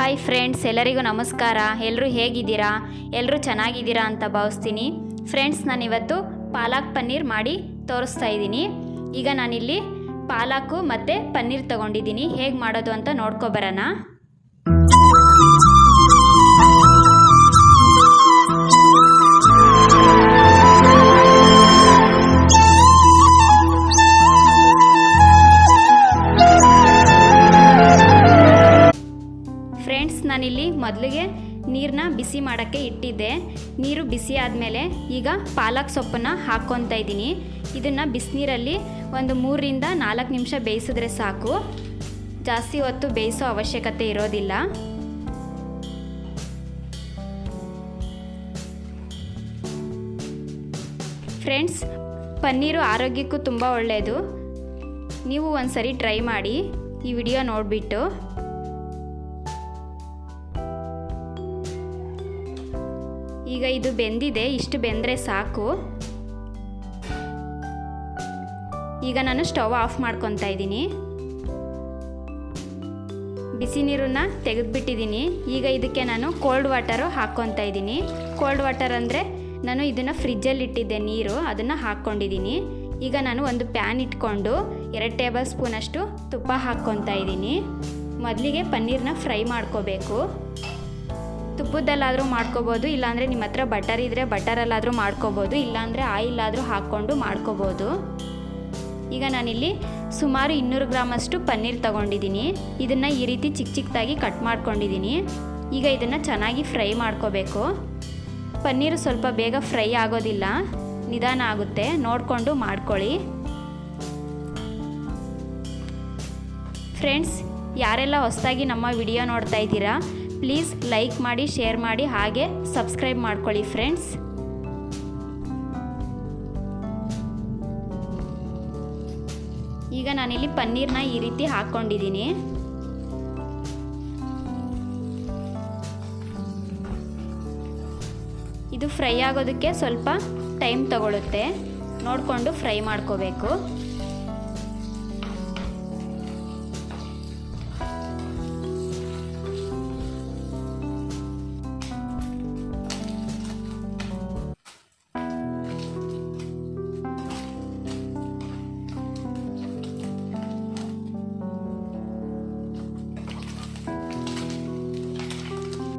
Hi friends ಎಲ್ಲರಿಗೂ ನಮಸ್ಕಾರ. ಎಲ್ಲರೂ ಹೇಗಿದ್ದೀರಾ? ಎಲ್ಲರೂ ಚೆನ್ನಾಗಿದ್ದೀರಾ ಅಂತ ಭಾವಿಸ್ತೀನಿ. ಫ್ರೆಂಡ್ಸ್ ನಾನಿವತ್ತು ಪಾಲಕ್ ಪನ್ನೀರ್ ಮಾಡಿ ತೋರಿಸ್ತಾ ಇದ್ದೀನಿ. ಈಗ ನಾನಿಲ್ಲಿ ಪಾಲಕು ಮತ್ತು ಪನ್ನೀರ್ ತಗೊಂಡಿದ್ದೀನಿ. ಹೇಗೆ ಮಾಡೋದು ಅಂತ ನೋಡ್ಕೊಬರೋಣ ಮಾಡೋಕ್ಕೆ ಇಟ್ಟಿದ್ದೆ. ನೀರು ಬಿಸಿ ಆದಮೇಲೆ ಈಗ ಪಾಲಕ್ ಸೊಪ್ಪನ್ನು ಹಾಕ್ಕೊತಾ ಇದ್ದೀನಿ. ಇದನ್ನು ಬಿಸಿನೀರಲ್ಲಿ ಒಂದು ಮೂರರಿಂದ ನಾಲ್ಕು ನಿಮಿಷ ಬೇಯಿಸಿದ್ರೆ ಸಾಕು. ಜಾಸ್ತಿ ಹೊತ್ತು ಬೇಯಿಸೋ ಅವಶ್ಯಕತೆ ಇರೋದಿಲ್ಲ. ಫ್ರೆಂಡ್ಸ್, ಪನ್ನೀರು ಆರೋಗ್ಯಕ್ಕೂ ತುಂಬ ಒಳ್ಳೆಯದು ನೀವು ಒಂದು ಸರಿ ಟ್ರೈ ಮಾಡಿ. ಈ ವಿಡಿಯೋ ನೋಡಿಬಿಟ್ಟು ಈಗ ಇದು ಬೆಂದಿದೆ, ಇಷ್ಟು ಬೆಂದರೆ ಸಾಕು. ಈಗ ನಾನು ಸ್ಟವ್ ಆಫ್ ಮಾಡ್ಕೊತಾ ಇದ್ದೀನಿ. ಬಿಸಿ ನೀರನ್ನ ತೆಗೆದುಬಿಟ್ಟಿದ್ದೀನಿ. ಈಗ ಇದಕ್ಕೆ ನಾನು ಕೋಲ್ಡ್ ವಾಟರು ಹಾಕ್ಕೊತಾ ಇದ್ದೀನಿ. ಕೋಲ್ಡ್ ವಾಟರ್ ಅಂದರೆ ನಾನು ಇದನ್ನು ಫ್ರಿಜ್ಜಲ್ಲಿ ಇಟ್ಟಿದ್ದೆ ನೀರು, ಅದನ್ನು ಹಾಕ್ಕೊಂಡಿದ್ದೀನಿ ಈಗ ನಾನು ಒಂದು ಪ್ಯಾನ್ ಇಟ್ಕೊಂಡು ಎರಡು ಟೇಬಲ್ ಸ್ಪೂನಷ್ಟು ತುಪ್ಪ ಹಾಕ್ಕೊತಾ ಇದ್ದೀನಿ. ಮೊದಲಿಗೆ ಪನ್ನೀರನ್ನ ಫ್ರೈ ಮಾಡ್ಕೋಬೇಕು. ತುಪ್ಪದಲ್ಲಾದರೂ ಮಾಡ್ಕೋಬೋದು, ಇಲ್ಲಾಂದರೆ ನಿಮ್ಮ ಹತ್ರ ಬಟರ್ ಇದ್ದರೆ ಬಟರಲ್ಲಾದರೂ ಮಾಡ್ಕೋಬೋದು, ಇಲ್ಲಾಂದರೆ ಆಯಿಲ್ ಆದರೂ ಹಾಕ್ಕೊಂಡು ಮಾಡ್ಕೋಬೋದು. ಈಗ ನಾನಿಲ್ಲಿ ಸುಮಾರು ಇನ್ನೂರು ಗ್ರಾಮಷ್ಟು ಪನ್ನೀರ್ ತೊಗೊಂಡಿದ್ದೀನಿ. ಇದನ್ನು ಈ ರೀತಿ ಚಿಕ್ಕ ಚಿಕ್ಕದಾಗಿ ಕಟ್ ಮಾಡ್ಕೊಂಡಿದ್ದೀನಿ. ಈಗ ಇದನ್ನು ಚೆನ್ನಾಗಿ ಫ್ರೈ ಮಾಡ್ಕೋಬೇಕು. ಪನ್ನೀರು ಸ್ವಲ್ಪ ಬೇಗ ಫ್ರೈ ಆಗೋದಿಲ್ಲ, ನಿಧಾನ ಆಗುತ್ತೆ. ನೋಡಿಕೊಂಡು ಮಾಡ್ಕೊಳ್ಳಿ. ಫ್ರೆಂಡ್ಸ್, ಯಾರೆಲ್ಲ ಹೊಸದಾಗಿ ನಮ್ಮ ವಿಡಿಯೋ ನೋಡ್ತಾ ಇದ್ದೀರಾ ಪ್ಲೀಸ್ ಲೈಕ್ ಮಾಡಿ ಶೇರ್ ಮಾಡಿ, ಹಾಗೆ ಸಬ್ಸ್ಕ್ರೈಬ್ ಮಾಡ್ಕೊಳ್ಳಿ ಫ್ರೆಂಡ್ಸ್ ಈಗ ನಾನಿಲ್ಲಿ ಪನ್ನೀರ್ನ ಈ ರೀತಿ ಹಾಕ್ಕೊಂಡಿದ್ದೀನಿ. ಇದು ಫ್ರೈ ಆಗೋದಕ್ಕೆ ಸ್ವಲ್ಪ ಟೈಮ್ ತಗೊಳುತ್ತೆ. ನೋಡಿಕೊಂಡು ಫ್ರೈ ಮಾಡ್ಕೋಬೇಕು.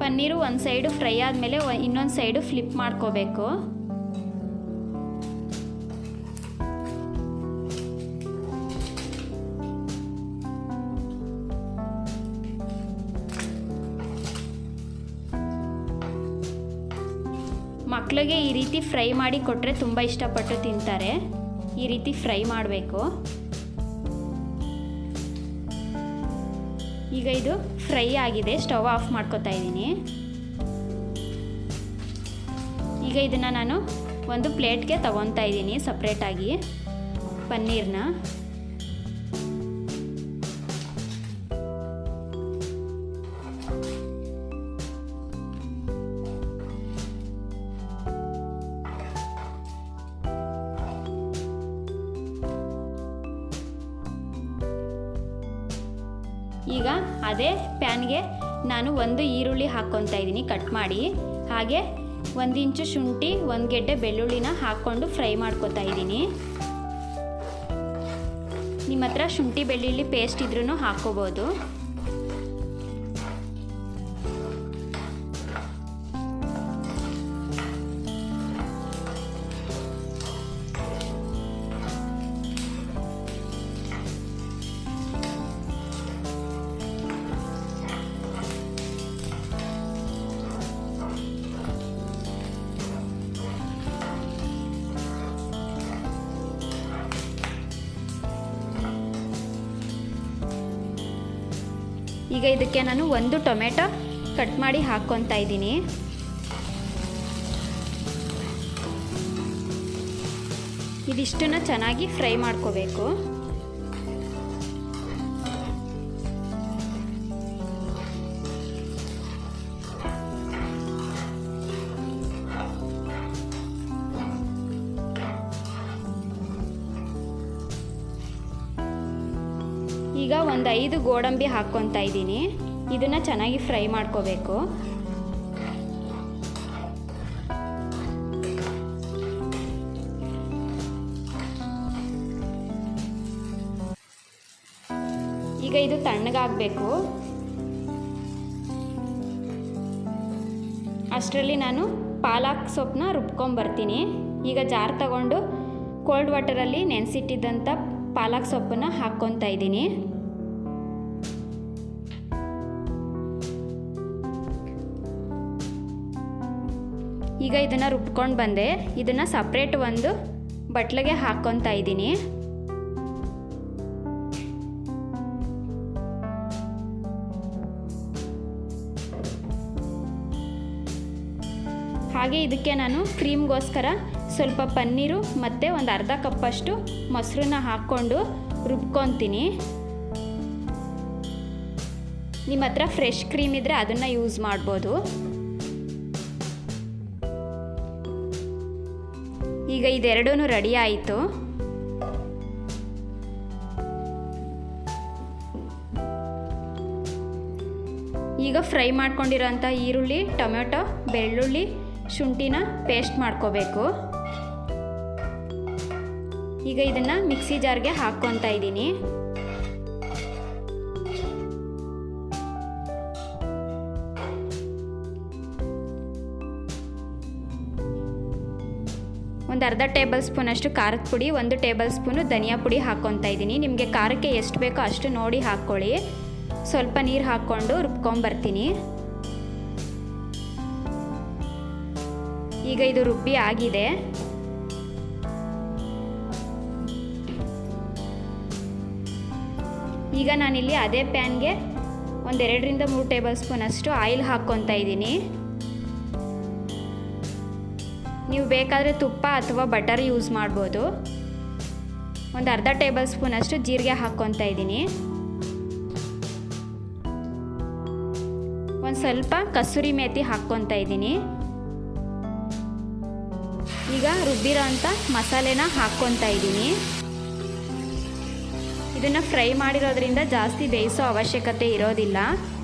ಪನ್ನೀರು ಒಂದು ಸೈಡು ಫ್ರೈ ಆದಮೇಲೆ ಇನ್ನೊಂದು ಸೈಡು ಫ್ಲಿಪ್ ಮಾಡ್ಕೋಬೇಕು. ಮಕ್ಕಳಿಗೆ ಈ ರೀತಿ ಫ್ರೈ ಮಾಡಿ ಕೊಟ್ಟರೆ ತುಂಬ ಇಷ್ಟಪಟ್ಟು ತಿಂತಾರೆ. ಈ ರೀತಿ ಫ್ರೈ ಮಾಡಬೇಕು. ಈಗ ಇದು ಫ್ರೈ ಆಗಿದೆ, ಸ್ಟವ್ ಆಫ್ ಮಾಡ್ಕೊತಾ ಇದ್ದೀನಿ. ಈಗ ಇದನ್ನು ನಾನು ಒಂದು ಪ್ಲೇಟ್ಗೆ ತಗೊತಾ ಇದ್ದೀನಿ ಸಪ್ರೇಟಾಗಿ ಪನ್ನೀರ್ನ. ಅದೇ ಪ್ಯಾನ್ಗೆ ನಾನು ಒಂದು ಈರುಳ್ಳಿ ಹಾಕ್ಕೊತಾ ಇದ್ದೀನಿ ಕಟ್ ಮಾಡಿ. ಹಾಗೆ ಒಂದು ಇಂಚು ಶುಂಠಿ, ಒಂದು ಗೆಡ್ಡೆ ಬೆಳ್ಳುಳ್ಳಿನ ಹಾಕ್ಕೊಂಡು ಫ್ರೈ ಮಾಡ್ಕೊತಾ ಇದ್ದೀನಿ. ನಿಮ್ಮ ಹತ್ರ ಶುಂಠಿ, ಬೆಳ್ಳುಳ್ಳಿ ಪೇಸ್ಟ್ ಇದ್ರೂ ಹಾಕ್ಕೋಬೋದು. ಈಗ ಇದಕ್ಕೆ ನಾನು ಒಂದು ಟೊಮೆಟೊ ಕಟ್ ಮಾಡಿ ಹಾಕ್ಕೊತಾ ಇದ್ದೀನಿ. ಇದಿಷ್ಟನ್ನ ಚೆನ್ನಾಗಿ ಫ್ರೈ ಮಾಡ್ಕೋಬೇಕು. ಒಂದು ಐದು ಗೋಡಂಬಿ ಹಾಕ್ಕೊತಾ ಇದ್ದೀನಿ. ಇದನ್ನು ಚೆನ್ನಾಗಿ ಫ್ರೈ ಮಾಡ್ಕೋಬೇಕು. ಈಗ ಇದು ತಣ್ಣಗಾಗಬೇಕು. ಅಷ್ಟರಲ್ಲಿ ನಾನು ಪಾಲಕ್ ಸೊಪ್ಪನ್ನ ರುಬ್ಕೊಂಬರ್ತೀನಿ. ಈಗ ಜಾರ್ ತಗೊಂಡು ಕೋಲ್ಡ್ ವಾಟರಲ್ಲಿ ನೆನೆಸಿಟ್ಟಿದ್ದಂಥ ಪಾಲಕ್ ಸೊಪ್ಪನ್ನು ಹಾಕ್ಕೊತಾ ಇದ್ದೀನಿ. ಈಗ ಇದನ್ನು ರುಬ್ಕೊಂಡು ಬಂದೆ. ಇದನ್ನು ಸಪ್ರೇಟ್ ಒಂದು ಬಟ್ಲಿಗೆ ಹಾಕ್ಕೊತಾ ಇದ್ದೀನಿ. ಹಾಗೆ ಇದಕ್ಕೆ ನಾನು ಕ್ರೀಮ್ಗೋಸ್ಕರ ಸ್ವಲ್ಪ ಪನ್ನೀರು ಮತ್ತು ಒಂದು ಅರ್ಧ ಕಪ್ಪಷ್ಟು ಮೊಸರನ್ನ ಹಾಕ್ಕೊಂಡು ರುಬ್ಕೊತೀನಿ. ನಿಮ್ಮ ಹತ್ರ ಫ್ರೆಶ್ ಕ್ರೀಮ್ ಇದ್ದರೆ ಅದನ್ನು ಯೂಸ್ ಮಾಡ್ಬೋದು. ಈಗ ಇದೆರಡೂ ರೆಡಿ ಆಯಿತು. ಈಗ ಫ್ರೈ ಮಾಡ್ಕೊಂಡಿರೋಂಥ ಈರುಳ್ಳಿ, ಟೊಮೆಟೊ, ಬೆಳ್ಳುಳ್ಳಿ, ಶುಂಠಿನ ಪೇಸ್ಟ್ ಮಾಡ್ಕೋಬೇಕು. ಈಗ ಇದನ್ನು ಮಿಕ್ಸಿ ಜಾರ್ಗೆ ಹಾಕ್ಕೊತಾ ಇದ್ದೀನಿ. ಒಂದು ಅರ್ಧ ಟೇಬಲ್ ಸ್ಪೂನಷ್ಟು ಖಾರದ ಪುಡಿ, ಒಂದು ಟೇಬಲ್ ಸ್ಪೂನು ಧನಿಯಾ ಪುಡಿ ಹಾಕ್ಕೊತಾ ಇದ್ದೀನಿ. ನಿಮಗೆ ಖಾರಕ್ಕೆ ಎಷ್ಟು ಬೇಕೋ ಅಷ್ಟು ನೋಡಿ ಹಾಕ್ಕೊಳ್ಳಿ. ಸ್ವಲ್ಪ ನೀರು ಹಾಕ್ಕೊಂಡು ರುಬ್ಕೊಂಬರ್ತೀನಿ. ಈಗ ಇದು ರುಬ್ಬಿ ಆಗಿದೆ. ಈಗ ನಾನಿಲ್ಲಿ ಅದೇ ಪ್ಯಾನ್ಗೆ ಒಂದೆರಡರಿಂದ ಮೂರು ಟೇಬಲ್ ಸ್ಪೂನ್ ಅಷ್ಟು ಆಯಿಲ್ ಹಾಕ್ಕೊತಾ ಇದ್ದೀನಿ. ನೀವು ಬೇಕಾದರೆ ತುಪ್ಪ ಅಥವಾ ಬಟರ್ ಯೂಸ್ ಮಾಡ್ಬೋದು. ಒಂದು ಅರ್ಧ ಟೇಬಲ್ ಸ್ಪೂನ್ ಅಷ್ಟು ಜೀರಿಗೆ ಹಾಕ್ಕೊತಾ ಇದ್ದೀನಿ. ಒಂದು ಸ್ವಲ್ಪ ಕಸೂರಿ ಮೇಥಿ ಹಾಕ್ಕೊತಾ ಇದ್ದೀನಿ. ಈಗ ರುಬ್ಬಿರೋ ಅಂಥ ಮಸಾಲೆನ ಹಾಕ್ಕೊತಾ ಇದ್ದೀನಿ. ಇದನ್ನು ಫ್ರೈ ಮಾಡಿರೋದ್ರಿಂದ ಜಾಸ್ತಿ ಬೇಯಿಸೋ ಅವಶ್ಯಕತೆ ಇರೋದಿಲ್ಲ.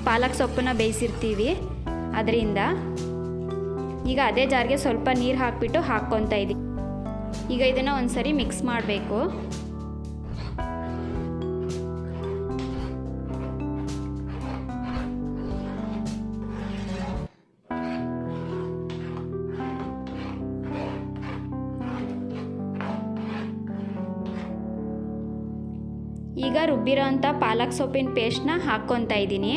ಪಾಲಕ್ ಸೊಪ್ಪನ್ನ ಬೇಯಿಸಿರ್ತೀವಿ. ಅದರಿಂದ ಈಗ ಅದೇ ಜಾರಿಗೆ ಸ್ವಲ್ಪ ನೀರು ಹಾಕಿಬಿಟ್ಟು ಹಾಕ್ಕೊತಾ ಇದ್ದೀನಿ ಈಗ ಇದನ್ನು ಒಂದ್ಸರಿ ಮಿಕ್ಸ್ ಮಾಡಬೇಕು. ಈಗ ರುಬ್ಬಿರೋ ಅಂಥ ಪಾಲಕ್ ಸೊಪ್ಪಿನ ಪೇಸ್ಟ್ನ ಹಾಕ್ಕೊತಾ ಇದ್ದೀನಿ.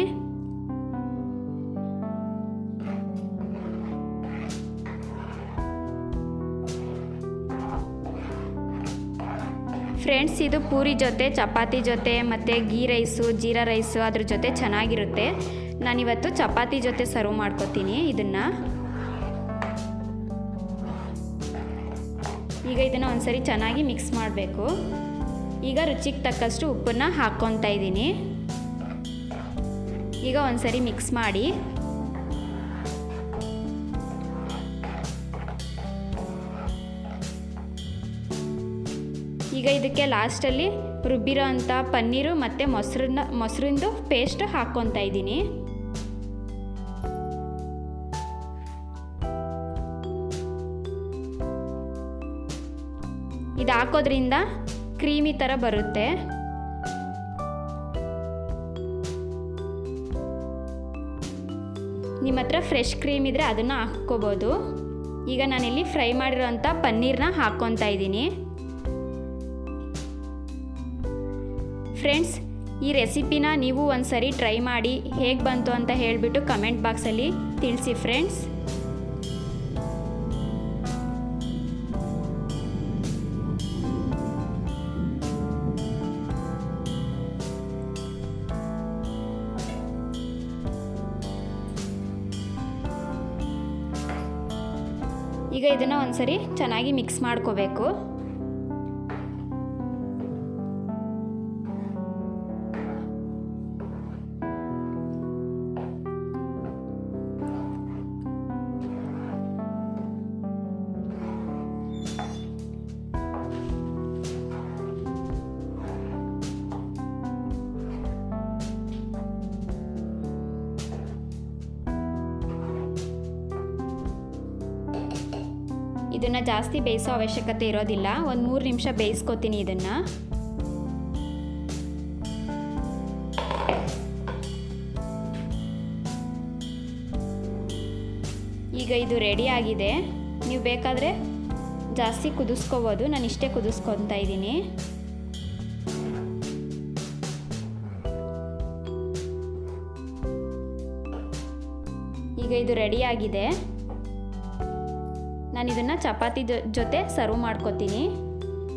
ಫ್ರೆಂಡ್ಸ್, ಇದು ಪೂರಿ ಜೊತೆ, ಚಪಾತಿ ಜೊತೆ, ಮತ್ತು ಗೀ ರೈಸು, ಜೀರಾ ರೈಸು, ಅದ್ರ ಜೊತೆ ಚೆನ್ನಾಗಿರುತ್ತೆ. ನಾನಿವತ್ತು ಚಪಾತಿ ಜೊತೆ ಸರ್ವ್ ಮಾಡ್ಕೊತೀನಿ ಇದನ್ನು. ಈಗ ಇದನ್ನು ಒಂದ್ಸರಿ ಚೆನ್ನಾಗಿ ಮಿಕ್ಸ್ ಮಾಡಬೇಕು. ಈಗ ರುಚಿಗೆ ತಕ್ಕಷ್ಟು ಉಪ್ಪನ್ನು ಹಾಕ್ಕೊತಾ ಇದ್ದೀನಿ. ಈಗ ಒಂದ್ಸರಿ ಮಿಕ್ಸ್ ಮಾಡಿ ಈಗ ಇದಕ್ಕೆ ಲಾಸ್ಟಲ್ಲಿ ರುಬ್ಬಿರೋ ಅಂಥ ಪನ್ನೀರು ಮತ್ತು ಮೊಸರನ್ನ, ಮೊಸರಿಂದು ಪೇಸ್ಟ್ ಹಾಕ್ಕೊತಾ ಇದ್ದೀನಿ. ಇದು ಹಾಕೋದ್ರಿಂದ ಕ್ರೀಮಿ ಥರ ಬರುತ್ತೆ. ನಿಮ್ಮ ಹತ್ರ ಫ್ರೆಶ್ ಕ್ರೀಮ್ ಇದ್ದರೆ ಅದನ್ನು ಹಾಕ್ಕೋಬೋದು. ಈಗ ನಾನಿಲ್ಲಿ ಫ್ರೈ ಮಾಡಿರೋಂಥ ಪನ್ನೀರನ್ನ ಹಾಕ್ಕೊತಾ ಇದ್ದೀನಿ. ಫ್ರೆಂಡ್ಸ್, ಈ ರೆಸಿಪಿನ ನೀವು ಒಂದು ಸರಿ ಟ್ರೈ ಮಾಡಿ ಹೇಗೆ ಬಂತು ಅಂತ ಹೇಳಿಬಿಟ್ಟು ಕಮೆಂಟ್ ಬಾಕ್ಸಲ್ಲಿ ತಿಳಿಸಿ ಫ್ರೆಂಡ್ಸ್. ಈಗ ಇದನ್ನು ಒಂದ್ಸರಿ ಚೆನ್ನಾಗಿ ಮಿಕ್ಸ್ ಮಾಡ್ಕೋಬೇಕು. ಇದನ್ನು ಜಾಸ್ತಿ ಬೇಯಿಸೋ ಅವಶ್ಯಕತೆ ಇರೋದಿಲ್ಲ. ಒಂದು ಮೂರು ನಿಮಿಷ ಬೇಯಿಸ್ಕೊತೀನಿ ಇದನ್ನು. ಈಗ ಇದು ರೆಡಿ ಆಗಿದೆ. ನೀವು ಬೇಕಾದರೆ ಜಾಸ್ತಿ ಕುದಿಸ್ಕೋಬೋದು. ನಾನು ಇಷ್ಟೇ ಕುದಿಸ್ಕೊತಾ ಇದ್ದೀನಿ. ಈಗ ಇದು ರೆಡಿಯಾಗಿದೆ ನಾನು ಇದನ್ನು ಚಪಾತಿ ಜೊತೆ ಸರ್ವ್ ಮಾಡ್ಕೊತೀನಿ.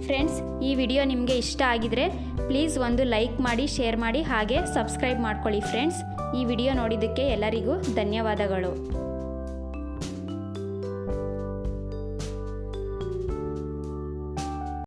ಫ್ರೆಂಡ್ಸ್ ಈ ವಿಡಿಯೋ ನಿಮಗೆ ಇಷ್ಟ ಆಗಿದರೆ ಪ್ಲೀಸ್ ಒಂದು ಲೈಕ್ ಮಾಡಿ ಶೇರ್ ಮಾಡಿ, ಹಾಗೆ ಸಬ್ಸ್ಕ್ರೈಬ್ ಮಾಡ್ಕೊಳ್ಳಿ ಫ್ರೆಂಡ್ಸ್ ಈ ವಿಡಿಯೋ ನೋಡಿದ್ದಕ್ಕೆ ಎಲ್ಲರಿಗೂ ಧನ್ಯವಾದಗಳು.